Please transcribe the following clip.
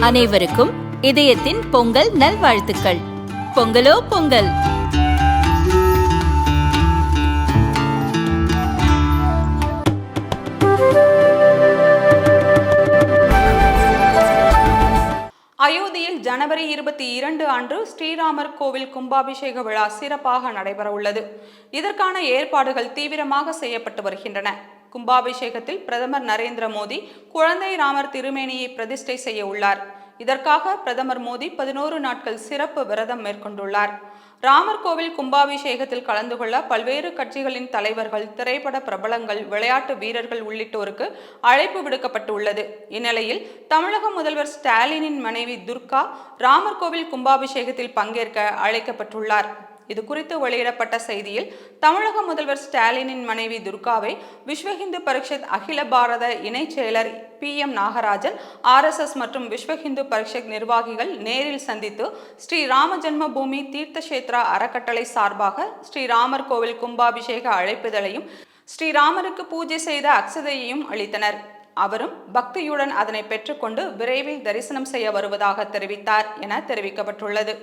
அனைவருக்கும் இதயத்தின் பொங்கல் நல்வாழ்த்துக்கள். பொங்கலோ பொங்கல். அயோத்தியில் ஜனவரி இருபத்தி இரண்டு அன்று ஸ்ரீராமர் கோவில் கும்பாபிஷேக விழா சிறப்பாக நடைபெற உள்ளது இதற்கான ஏற்பாடுகள் தீவிரமாக செய்யப்பட்டு வருகின்றன. கும்பாபிஷேகத்தில் பிரதமர் நரேந்திர மோடி குழந்தை ராமர் திருமேனியை பிரதிஷ்டை செய்ய உள்ளார். இதற்காக பிரதமர் மோடி பதினோரு நாட்கள் சிறப்பு விரதம் மேற்கொண்டுள்ளார். ராமர் கோவில் கும்பாபிஷேகத்தில் கலந்து கொள்ள பல்வேறு கட்சிகளின் தலைவர்கள் திரைப்பட பிரபலங்கள் விளையாட்டு வீரர்கள் உள்ளிட்டோருக்கு அழைப்பு விடுக்கப்பட்டுள்ளது. இந்நிலையில் தமிழக முதல்வர் ஸ்டாலினின் மனைவி துர்கா ராமர் கோவில் கும்பாபிஷேகத்தில் பங்கேற்க அழைக்கப்பட்டுள்ளார். இது குறித்து வெளியிடப்பட்ட செய்தியில் தமிழக முதல்வர் ஸ்டாலினின் மனைவி துர்காவை விஸ்வ இந்து பரிஷத் அகில பாரத இணைச் செயலர் பி எம் நாகராஜன் ஆர்எஸ்எஸ் மற்றும் விஸ்வ இந்து பரிஷத் நிர்வாகிகள் நேரில் சந்தித்து ஸ்ரீ ராம ஜென்ம பூமி தீர்த்தக்ஷேத்ரா அறக்கட்டளை சார்பாக ஸ்ரீராமர் கோவில் கும்பாபிஷேக அழைப்புதலையும் ஸ்ரீராமருக்கு பூஜை செய்த அக்ஷதையையும் அளித்தனர். அவரும் பக்தியுடன் அதனை பெற்றுக்கொண்டு விரைவில் தரிசனம் செய்ய வருவதாக தெரிவித்தார் என தெரிவிக்கப்பட்டுள்ளது.